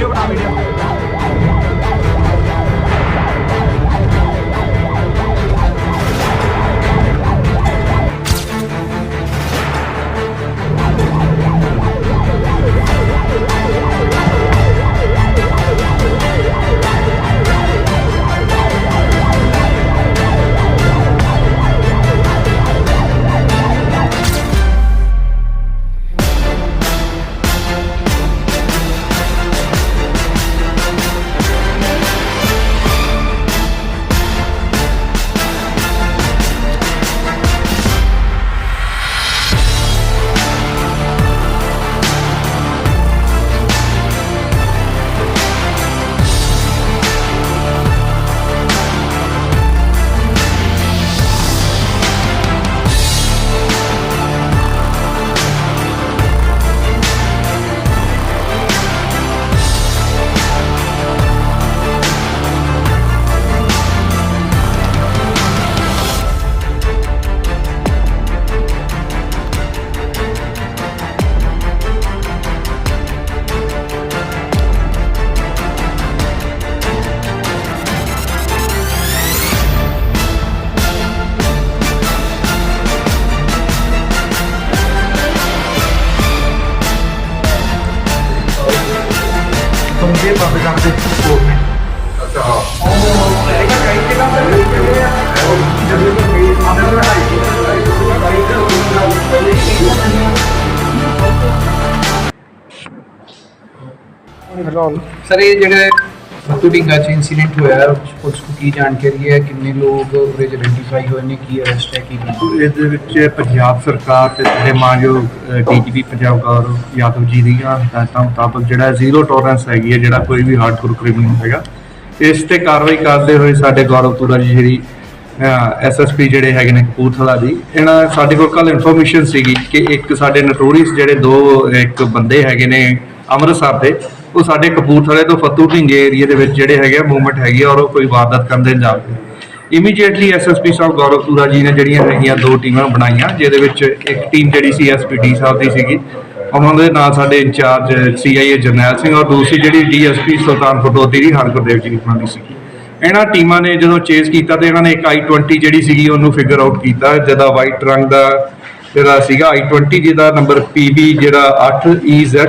Meu nome é ਤੁਮਗੇ ਬੰਦ ਕਰ ਦੇ। ਕੋਲ ਨੇ ਅੱਛਾ, ਹਾਂ। ਉਹ ਇਹਦਾ ਕਈ ਕਿਲਾ ਤੇ ਜਿਹੜੇ ਆ ਜਦੋਂ ਤੋਂ ਮੇਰੀ ਆਦਰ ਰਹਾਈ ਸਰ, ਇਹ ਜਿਹੜੇ ਫਤੂ ਢਿੰਗਾ ਚ ਇਨਸੀਡੈਂਟ ਹੋਇਆ ਹੈ, ਪੁਲਿਸ ਨੂੰ ਕੀ ਜਾਣਕਾਰੀ ਹੈ ਕਿੰਨੇ ਲੋਕ ਉਹਦੇ ਚ ਆਇਡੈਂਟੀਫਾਈ ਹੋਏ ਨੇ ਕੀ ਅਰੈਸਟ ਹੈ ਕੀ ਨਹੀਂ? ਇਹਦੇ ਵਿੱਚ ਪੰਜਾਬ ਸਰਕਾਰ ਤੇ ਜਿਹੜੇ ਮਾਨਯੋਗ ਡੀਜੀਪੀ ਪੰਜਾਬ ਗੌਰਵ ਯਾਦਵ ਜੀ ਦੀਆਂ ਹਦਾਇਤਾਂ ਮੁਤਾਬਕ ਜਿਹੜਾ ਜ਼ੀਰੋ ਟੋਲਰੈਂਸ ਹੈਗੀ ਹੈ ਜਿਹੜਾ ਕੋਈ ਵੀ ਹਾਰਡਕੋਰ ਕ੍ਰਿਮੀਨਲ ਹੈਗਾ ਇਸ ਤੇ ਕਾਰਵਾਈ ਕਰਦੇ ਹੋਏ ਸਾਡੇ ਗੌਰਵ ਤੁਰਾ ਜੀ ਜਿਹੜੀ ਐਸਐਸਪੀ ਜਿਹੜੇ ਹੈਗੇ ਨੇ ਕਪੂਰਥਲਾ ਦੀ ਇਹਨਾਂ ਸਾਡੇ ਕੋਲ ਕੱਲ ਇਨਫੋਰਮੇਸ਼ਨ ਸੀਗੀ ਕਿ ਇੱਕ ਸਾਡੇ ਨਟੋਰੀਅਸ ਜਿਹੜੇ ਦੋ ਇੱਕ ਬੰਦੇ ਹੈਗੇ ਨੇ ਅੰਮ੍ਰਿਤਸਰ ਦੇ ਉਹ ਸਾਡੇ ਕਪੂਰਥਲੇ ਤੋਂ ਫਤੂ ਢਿੰਗੇ ਏਰੀਆ ਦੇ ਵਿੱਚ ਜਿਹੜੇ ਹੈਗੇ ਮੂਵਮੈਂਟ ਹੈਗੀ ਔਰ ਉਹ ਕੋਈ ਵਾਰਦਾਤ ਕਰਨ ਦੇ ਜਾਂਦੇ ਇਮੀਡੀਏਟਲੀ ਐਸਐਸਪੀ ਸਾਹਿਬ ਗੌਰਵ ਤੁਰਾ ਜੀ ਨੇ ਜਿਹੜੀਆਂ ਹੈਗੀਆਂ ਦੋ ਟੀਮਾਂ ਬਣਾਈਆਂ, ਜਿਹਦੇ ਵਿੱਚ ਇੱਕ ਟੀਮ ਜਿਹੜੀ ਸੀ ਐਸਪੀਡੀ ਸਾਹਿਬ ਦੀ ਸੀਗੀ। ਉਹਨਾਂ ਦੇ ਨਾਲ ਸਾਡੇ ਇੰਚਾਰਜ ਸੀਆਈਏ ਜਰਨੈਲ ਸਿੰਘ ਔਰ ਦੂਸਰੀ ਜਿਹੜੀ ਡੀਐਸਪੀ ਸੁਲਤਾਨ ਫਟੋਦੀ ਦੀ ਹਰਗੁਰਦੇਵ ਜੀ ਉਹਨਾਂ ਦੀ ਸੀਗੀ। ਇਹਨਾਂ ਟੀਮਾਂ ਨੇ ਜਦੋਂ ਚੇਸ ਕੀਤਾ ਤੇ ਇਹਨਾਂ ਨੇ ਇੱਕ i20 ਜਿਹੜੀ ਸੀਗੀ ਉਹਨੂੰ ਫਿਗਰ ਆਊਟ ਕੀਤਾ, ਜਿਹਦਾ ਵਾਈਟ ਰੰਗ ਦਾ ਜਿਹੜਾ ਸੀਗਾ i20 ਜਿਹਦਾ ਨੰਬਰ PB ਜਿਹੜਾ 8EZ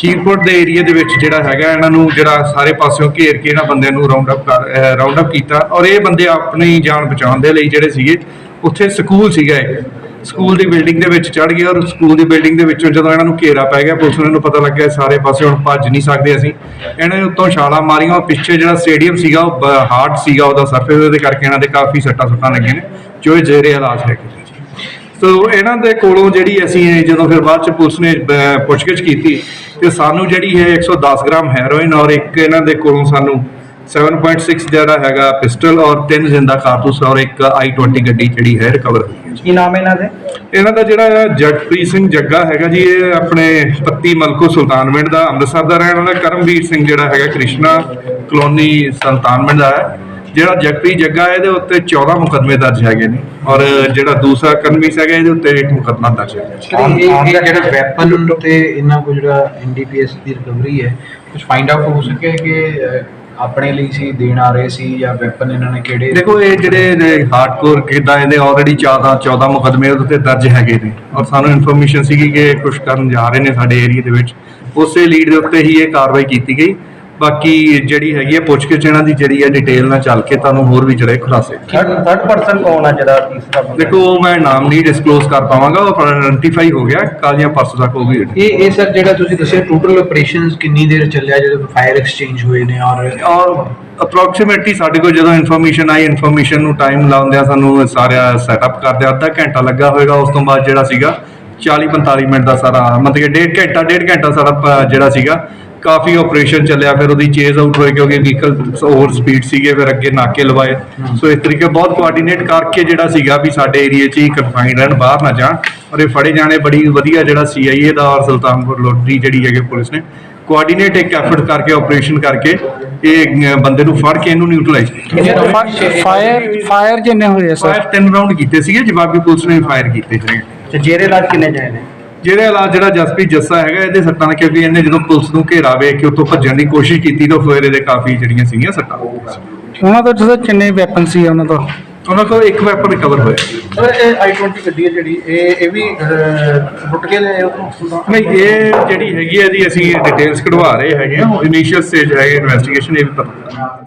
ਖੀਰਪੁਰ ਦੇ ਏਰੀਆ ਦੇ ਵਿੱਚ ਜਿਹੜਾ ਹੈਗਾ, ਇਹਨਾਂ ਨੂੰ ਜਿਹੜਾ ਸਾਰੇ ਪਾਸਿਓਂ ਘੇਰ ਕੇ ਇਹਨਾਂ ਬੰਦਿਆਂ ਨੂੰ ਰਾਉਂਡ ਅਪ ਕਰ ਰਾਉਂਡ ਅਪ ਕੀਤਾ ਔਰ ਇਹ ਬੰਦੇ ਆਪਣੀ ਜਾਨ ਬਚਾਉਣ ਦੇ ਲਈ ਜਿਹੜੇ ਸੀਗੇ, ਉੱਥੇ ਸਕੂਲ ਸੀਗਾ ਇੱਕ ਸਕੂਲ ਦੀ ਬਿਲਡਿੰਗ ਦੇ ਵਿੱਚ ਚੜ ਗਏ ਔਰ ਸਕੂਲ ਦੀ ਬਿਲਡਿੰਗ ਦੇ ਵਿੱਚੋਂ ਜਦੋਂ ਇਹਨਾਂ ਨੂੰ ਘੇਰਾ ਪੈ ਗਿਆ, ਪੁਲਿਸ ਨੂੰ ਪਤਾ ਲੱਗਿਆ ਸਾਰੇ ਪਾਸੇ ਹੁਣ ਭੱਜ ਨਹੀਂ ਸਕਦੇ ਅਸੀਂ। ਇਹਨਾਂ ਨੇ ਉੱਤੋਂ ਛਾਲਾਂ ਮਾਰੀਆਂ ਔਰ ਪਿੱਛੇ ਜਿਹੜਾ ਸਟੇਡੀਅਮ ਸੀਗਾ, ਉਹ ਹਾਰਡ ਸੀਗਾ ਉਹਦਾ ਸਰਫੇਸ ਉਹਦੇ ਕਰਕੇ ਇਹਨਾਂ ਦੇ ਕਾਫੀ ਸੱਟਾਂ ਸੁੱਟਾਂ ਲੱਗੀਆਂ ਨੇ, ਜੋ ਇਹ ਜ਼ੇਰੇ ਇਲਾਜ ਹੈ ਸੋ ਇਹਨਾਂ ਦੇ ਕੋਲੋਂ ਜਿਹੜੀ ਅਸੀਂ ਜਦੋਂ ਫਿਰ ਬਾਅਦ ਚ ਪੁਲਿਸ ਨੇ ਪੁੱਛਗਿੱਛ ਕੀਤੀ ਤੇ ਸਾਨੂੰ ਜਿਹੜੀ ਹੈ 110 ਗ੍ਰਾਮ ਹੈਰੋਇਨ ਔਰ ਇੱਕ ਇਹਨਾਂ ਦੇ ਕੋਲੋਂ ਸਾਨੂੰ 7.6 ਜਿਹੜਾ ਹੈਗਾ ਪਿਸਟਲ ਔਰ ਤਿੰਨ ਜ਼ਿੰਦਾ ਕਾਰਤੂਸ ਔਰ ਇੱਕ i20 ਗੱਡੀ ਜਿਹੜੀ ਹੈ ਰਿਕਵਰ ਹੋਈ ਹੈ। ਕੀ ਨਾਮ ਹੈ ਇਹਨਾਂ ਦੇ ਇਹਨਾਂ ਦਾ ਜਿਹੜਾ ਜਗਪ੍ਰੀਤ ਸਿੰਘ ਜੱਗਾ ਹੈਗਾ ਜੀ ਇਹ ਆਪਣੇ ਪੱਤੀ ਮਲਕੋ ਸੁਲਤਾਨਵਿੰਡ ਦਾ ਅੰਮ੍ਰਿਤਸਰ ਦਾ ਰਹਿਣ ਵਾਲਾ ਕਰਮਵੀਰ ਸਿੰਘ ਜਿਹੜਾ ਹੈਗਾ ਕ੍ਰਿਸ਼ਨਾ ਕਲੋਨੀ ਸੁਲਤਾਨਵਿੰਡ ਦਾ ਹੈ ਜਿਹੜਾ ਜਗਪ੍ਰੀਤ ਜੱਗਾ ਇਹਦੇ ਉੱਤੇ 14 ਮੁਕੱਦਮੇ ਦਰਜ ਹੈਗੇ ਨੇ ਔਰ ਜਿਹੜਾ ਦੂਸਰਾ ਕਰਮਵੀਰ ਹੈਗਾ ਇਹਦੇ ਉੱਤੇ ਇੱਕ ਮੁਕੱਦਮਾ ਦਰਜ ਹੈ ਇਹ ਜਿਹੜਾ ਵੈਪਨ ਤੇ ਇਹਨਾਂ ਕੋ ਜਿਹੜਾ ਐਨਡੀਪੀਐਸ ਦੀ ਰਿਕਵਰੀ ਹੈ ਕੁਝ ਫਾਈਂਡ ਆਊਟ ਹੋ ਸਕਿਆ ਕਿ ਆਪਣੇ ਲਈ ਸੀ ਦੇਣ ਆ ਰਹੇ ਸੀ ਜਾਂ ਵੈਪਨ ਇਹਨਾਂ ਨੇ ਕਿਹੜੇ ਦੇਖੋ ਇਹ ਜਿਹੜੇ ਹਾਰਡਕੋਰ ਕਿਦਾਂ ਇਹਦੇ ਆਲਰੇਡੀ 14 14 ਮੁਕੱਦਮੇ ਉਹਦੇ ਉੱਤੇ ਦਰਜ ਹੈਗੇ ਨੇ ਔਰ ਸਾਨੂੰ ਇਨਫੋਰਮੇਸ਼ਨ ਸੀਗੀ ਕਿ ਕੁਝ ਕਰਨ ਜਾ ਰਹੇ ਨੇ ਸਾਡੇ ਏਰੀਆ ਦੇ ਵਿੱਚ। ਉਸੇ ਲੀਡ ਦੇ ਉੱਤੇ ਹੀ ਇਹ ਕਾਰਵਾਈ ਕੀਤੀ ਗਈ। ਬਾਕੀ ਜਿਹੜੀ ਹੈਗੀ ਹੈ ਪੁੱਛ ਕੇ ਇਹਨਾਂ ਦੀ ਜਿਹੜੀ ਹੈ ਡਿਟੇਲ ਨਾਲ ਚੱਲ ਕੇ ਤੁਹਾਨੂੰ ਹੋਰ ਵੀ ਜਿਹੜੇ ਖੁਲਾਸੇ ਥਰਡ ਪਰਸਨ ਕੌਣ ਆ ਜਿਹੜਾ ਤੀਸਰਾ ਬੰਦਾ? ਦੇਖੋ ਉਹ ਮੈਂ ਨਾਮ ਨਹੀਂ ਡਿਸਕਲੋਜ਼ ਕਰ ਪਾਵਾਂਗਾ ਉਹ ਆਇਡੈਂਟੀਫਾਈ ਹੋ ਗਿਆ ਕੱਲ ਜਾਂ ਪਰਸੋਂ ਤੱਕ ਉਹ ਵੀ ਇਹ ਇਹ ਸਰ ਜਿਹੜਾ ਤੁਸੀਂ ਦੱਸਿਆ ਟੋਟਲ ਆਪਰੇਸ਼ਨਸ ਕਿੰਨੀ ਦੇਰ ਚੱਲਿਆ ਜਦੋਂ ਫਾਇਰ ਐਕਸਚੇਂਜ ਹੋਏ ਨੇ ਔਰ ਔਰ ਅਪਰੋਕਸੀਮੇਟਲੀ ਸਾਡੇ ਕੋਲ ਜਦੋਂ ਇਨਫੋਰਮੇਸ਼ਨ ਆਈ ਇਨਫੋਰਮੇਸ਼ਨ ਨੂੰ ਟਾਈਮ ਲਾਉਂਦਿਆਂ ਸਾਨੂੰ ਸਾਰਾ ਸੈਟਅਪ ਕਰਦੇ ਅੱਧਾ ਘੰਟਾ ਲੱਗਾ ਹੋਵੇਗਾ ਉਸ ਤੋਂ ਬਾਅਦ ਜਿਹੜਾ ਸੀਗਾ 40 45 ਮਿੰਟ ਦਾ ਸਾਰਾ ਮਤਲਬ ਕਿ ਡੇਢ ਘੰਟਾ ਡੇਢ ਘੰਟਾ ਸਾਰਾ ਪ- ਜਿਹੜਾ ਸੀਗਾ ਕਾਫੀ ਆਪਰੇਸ਼ਨ ਚੱਲਿਆ ਫਿਰ ਉਹਦੀ ਚੇਜ਼ ਆਊਟ ਹੋਈ ਕਿਉਂਕਿ ਵਹੀਕਲ ਓਵਰ ਸਪੀਡ ਸੀਗੇ ਫਿਰ ਅੱਗੇ ਨਾਕੇ ਲਵਾਏ। ਸੋ ਇਸ ਤਰੀਕੇ ਬਹੁਤ ਕੋਆਰਡੀਨੇਟ ਕਰਕੇ ਜਿਹੜਾ ਸੀਗਾ ਵੀ ਸਾਡੇ ਏਰੀਆ 'ਚ ਹੀ ਕਨਫਾਈਨ ਰਹਿਣ ਬਾਹਰ ਨਾ ਜਾਣ। ਔਰ ਇਹ ਫੜੇ ਜਾਣੇ ਬੜੀ ਵਧੀਆ ਜਿਹੜਾ ਸੀਆਈਏ ਦਾ ਔਰ ਸੁਲਤਾਨਪੁਰ ਲੋਧੀ ਜਿਹੜੀ ਹੈਗੇ ਪੁਲਿਸ ਨੇ ਕੋਆਰਡੀਨੇਟ ਇੱਕ ਐਫਰਟ ਕਰਕੇ ਆਪਰੇਸ਼ਨ ਕਰਕੇ ਇਹ ਬੰਦੇ ਨੂੰ ਫੜ ਕੇ ਇਹਨੂੰ ਨਿਊਟਰਲਾਈਜ਼ ਕੀਤਾ। ਫਾਇਰ ਫਾਇਰ ਜਿੰਨੇ ਹੋਏ ਸਰ ਫਾਇਰ ਤਿੰਨ ਰਾਉਂਡ ਕੀਤੇ ਸੀਗੇ ਜਵਾਬੀ ਪੁਲਿਸ ਨੇ ਫਾਇਰ ਕੀਤੇ ਹੈਗੇ ਤੇ ਜੇਰੇ ਇਲਾਜ ਕਿੰਨੇ ਜਾਏ ਨੇ? ਜਿਹੜੇ ਇਲਾਜ ਜਿਹੜਾ ਜਸਪ੍ਰੀਤ ਜੱਸਾ ਹੈਗਾ ਇਹਦੇ ਸੱਟਾਂ ਨੇ ਕਿਉਂਕਿ ਇਹਨੇ ਜਦੋਂ ਪੁਲਿਸ ਨੂੰ ਘੇਰਾ ਵੇਖ ਕੇ ਉੱਥੋਂ ਭੱਜਣ ਦੀ ਕੋਸ਼ਿਸ਼ ਕੀਤੀ ਤਾਂ ਫਿਰ ਇਹਦੇ ਕਾਫੀ ਜਿਹੜੀਆਂ ਸੀਗੀਆਂ ਸੱਟਾਂ। ਉਹਨਾਂ ਤੋਂ ਜਦੋਂ ਕਿੰਨੇ ਵੈਪਨ ਸੀ ਉਹਨਾਂ ਤੋਂ ਉਹਨਾਂ ਕੋਲ ਇੱਕ ਵੈਪਨ ਰਿਕਵਰ ਹੋਇਆ। ਸਰ ਇਹ i20 ਗੱਡੀ ਹੈ ਜਿਹੜੀ ਇਹ ਇਹ ਵੀ ਲੁੱਟ ਕੇ ਉਹ ਨਹੀਂ ਇਹ ਜਿਹੜੀ ਹੈਗੀ ਹੈ ਇਹਦੀ ਅਸੀਂ ਡਿਟੇਲਸ ਕਢਵਾ ਰਹੇ ਹੈਗੇ ਆ। ਇਨੀਸ਼ੀਅਲ ਸਟੇਜ ਹੈ ਇਨਵੈਸਟੀਗੇਸ਼ਨ ਇਹ ਵੀ ਪਤਾ।